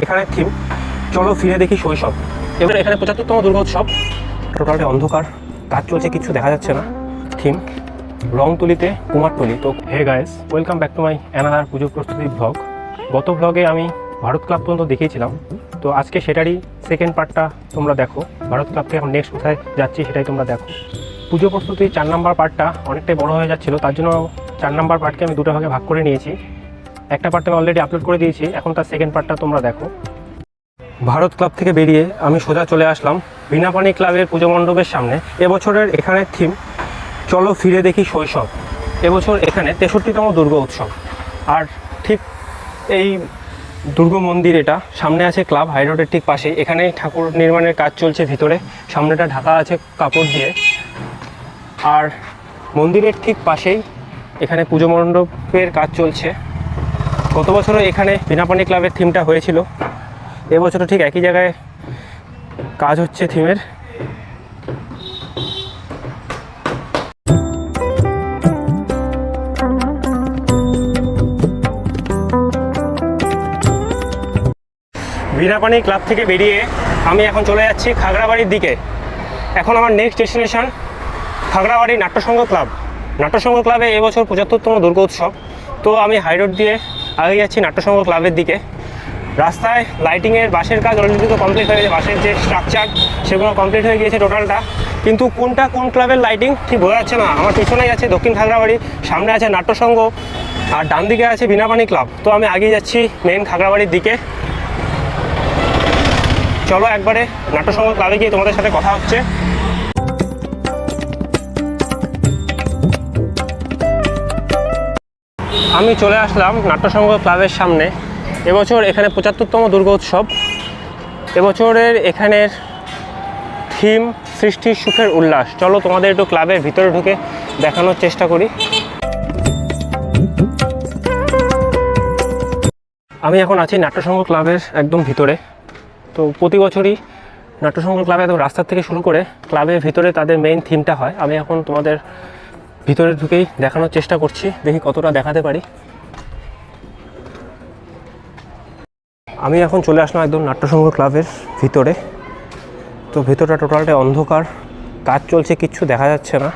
এখানে থিম, চলো ফিরে দেখি শৈশব। এবার এখানে পঁচাত্তরতম দুর্গোৎসব টোটালটা অন্ধকার কাজ চলছে কিছু দেখা যাচ্ছে না। থিম, রংতুলিতে কুমারটুলি তো, hey guys welcome back to my another Pujo প্রস্তুতি ব্লগ গত ব্লগে আমি ভারত ক্লাব পর্যন্ত দেখিয়েছিলাম। তো আজকে সেটারই সেকেন্ড পার্টটা তোমরা দেখো। ভারত ক্লাব থেকে এখন নেক্সট কোথায় যাচ্ছি সেটাই তোমরা দেখো। পুজো প্রস্তুতির চার নাম্বার পার্টটা অনেকটাই বড় হয়ে যাচ্ছিল। তার জন্য চার নাম্বার পার্টকে আমি দুটো ভাগে ভাগ করে নিয়েছি। একটা পার্ট আমি অলরেডি আপলোড করে দিয়েছি, এখন তার সেকেন্ড পার্টটা তোমরা দেখো। ভারত ক্লাব থেকে বেরিয়ে আমি সোজা চলে আসলাম বিনাপানি ক্লাবের পুজো মণ্ডপের সামনে। এবছরের এখানে থিম চলো ফিরে দেখি শৈশব। এবছর এখানে তেষট্টিতম দুর্গা উৎসব। আর ঠিক এই দুর্গ মন্দির এটা, সামনে আছে ক্লাব হাইরোডের ঠিক পাশেই। এখানে ঠাকুর নির্মাণের কাজ চলছে ভিতরে, সামনেটা ঢাকা আছে কাপড় দিয়ে। আর মন্দিরের ঠিক পাশেই এখানে পুজো মণ্ডপের কাজ চলছে। গত বছরও এখানে বিনাপানি ক্লাবের থিমটা হয়েছিল। এবছরও ঠিক একই জায়গায় কাজ হচ্ছে থিমের। বিনাপানি ক্লাব থেকে বেরিয়ে আমি এখন চলে যাচ্ছি খাগড়াবাড়ির দিকে। এখন আমার next destination Khagrabari Natyasangha club. Natyasangha ক্লাবে এবছর পঁচাত্তরতম দুর্গা উৎসব তো আমি হাইরোড দিয়ে আগে যাচ্ছি নাট্যসংঘ ক্লাবের দিকে। রাস্তায় লাইটিংয়ের বাসের কাজ অলরেডি তো কমপ্লিট হয়ে গেছে। বাসের যে স্ট্রাকচার সেগুলো কমপ্লিট হয়ে গিয়েছে টোটালটা কিন্তু কোনটা কোন ক্লাবের লাইটিং ঠিক বোঝা যাচ্ছে না। আমার পিছনেই আছে দক্ষিণ খাগড়াবাড়ি, সামনে আছে নাট্যসংঘ আর ডান দিকে আছে বিনাপানি ক্লাব। তো আমি আগে যাচ্ছি মেন খাগড়াবাড়ির দিকে। চলো একবারে নাট্যসংঘ ক্লাবে গিয়ে তোমাদের সাথে কথা হচ্ছে। আমি চলে আসলাম নাট্যসংঘ ক্লাবের সামনে। এবছর এখানে পঁচাত্তরতম দুর্গা উৎসব। এবছরের এখানের থিম সৃষ্টির সুখের উল্লাস। চলো তোমাদের একটু ক্লাবের ভিতরে ঢুকে দেখানোর চেষ্টা করি। আমি এখন আছি নাট্যসংঘ ক্লাবের একদম ভিতরে। তো প্রতি বছরই নাট্যসংঘ ক্লাবে একদম রাস্তার থেকে শুরু করে ক্লাবের ভিতরে তাদের মেইন থিমটা হয়। আমি এখন তোমাদের ভিতরে ঢুকেই দেখানোর চেষ্টা করছি, দেখি কতটা দেখাতে পারি। আমি এখন চলে আসলাম একদম নাট্যসংঘ ক্লাবের ভিতরে। তো ভিতরটা টোটালটাই অন্ধকার, কাজ চলছে, কিচ্ছু দেখা যাচ্ছে না।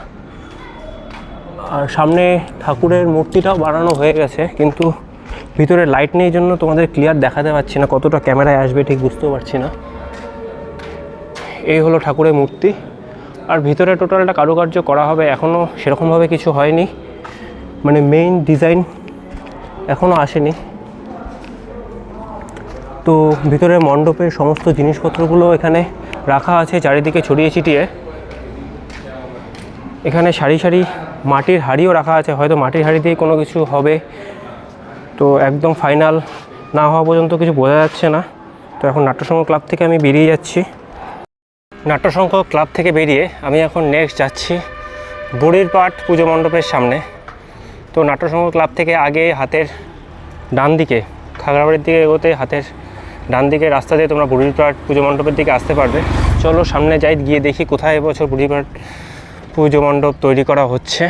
আর সামনে ঠাকুরের মূর্তিটাও বানানো হয়ে গেছে, কিন্তু ভিতরে লাইট নেই জন্য তোমাদের ক্লিয়ার দেখাতে পারছি না কতটা ক্যামেরায় আসবে, ঠিক বুঝতেও পারছি না। এই হলো ঠাকুরের মূর্তি। আর ভিতরে টোটালটা কারুকার্য করা হবে এখনও সেরকমভাবে কিছু হয়নি। মানে মেইন ডিজাইন এখনও আসেনি। তো ভিতরে মণ্ডপের সমস্ত জিনিসপত্রগুলো এখানে রাখা আছে চারিদিকে ছড়িয়ে ছিটিয়ে। এখানে সারি সারি মাটির হাড়িও রাখা আছে, হয়তো মাটির হাড়ি দিয়ে কোনো কিছু হবে। তো একদম ফাইনাল না হওয়া পর্যন্ত কিছু বোঝা যাচ্ছে না। তো এখন নাট্যসংঘ ক্লাব থেকে আমি বেরিয়ে যাচ্ছি। নাট্যসংঘ ক্লাব থেকে বেরিয়ে আমি এখন নেক্সট যাচ্ছি বুড়ির পাট পুজো মণ্ডপের সামনে। তো নাট্যসংঘ ক্লাব থেকে আগে হাতের ডান দিকে, খাগড়াবাড়ির দিকে এগোতে হাতের ডান দিকে রাস্তা দিয়ে তোমরা বুড়ির পাট পুজো মণ্ডপের দিকে আসতে পারবে। চলো সামনে যাই, গিয়ে দেখি কোথায় এবছর বুড়ির পাট পুজো মণ্ডপ তৈরি করা হচ্ছে।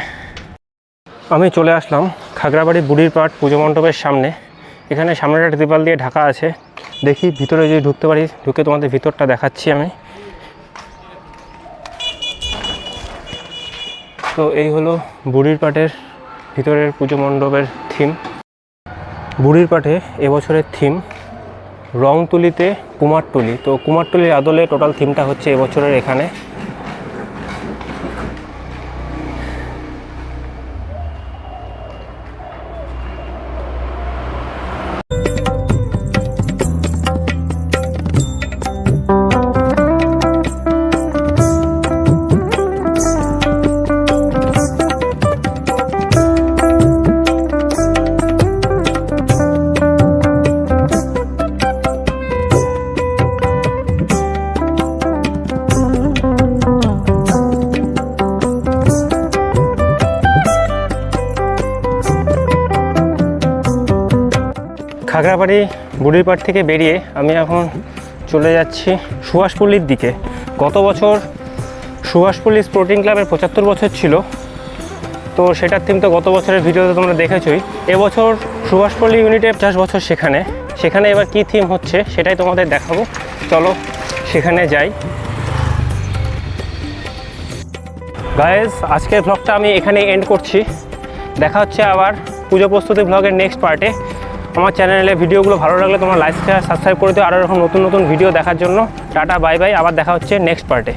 আমি চলে আসলাম খাগড়াবাড়ি বুড়ির পাট পুজো মণ্ডপের সামনে। এখানে সামনেটা ত্রিপাল দিয়ে ঢাকা আছে। দেখি ভিতরে যদি ঢুকতে পারি, ঢুকে তোমাদের ভিতরটা দেখাচ্ছি আমি। তো এই হলো বুড়ির পাটের ভিতরের পুজো মণ্ডপের থিম বুড়ির পাঠে এবছরের থিম রং তুলিতে কুমারটুলি। তো কুমারটুলির আদলে টোটাল থিমটা হচ্ছে এবছরের এখানে। খাগড়াবাড়ি বুড়ির পাড় থেকে বেরিয়ে আমি এখন চলে যাচ্ছি সুভাষপল্লির দিকে। গত বছর সুভাষপল্লী স্পোর্টিং ক্লাবের পঁচাত্তর বছর ছিল। তো সেটার থিম তো গত বছরের ভিডিওতে তোমরা দেখেছই। এবছর সুভাষপল্লী ইউনিটে পঞ্চাশ বছর সেখানে। সেখানে এবার কী থিম হচ্ছে সেটাই তোমাদের দেখাবো। চলো সেখানে যাই। গায়েস আজকের ব্লগটা আমি এখানে এন্ড করছি। দেখা হচ্ছে আবার পুজো প্রস্তুতি ব্লগের নেক্সট পার্টে আমার চ্যানেলে ভিডিওগুলো ভালো লাগলে তোমার লাইক সাবস্ক্রাইব করে দিও। আরও এরকম নতুন নতুন ভিডিও দেখার জন্য। টাটা বাই বাই আবার দেখা হচ্ছে নেক্সট পার্টে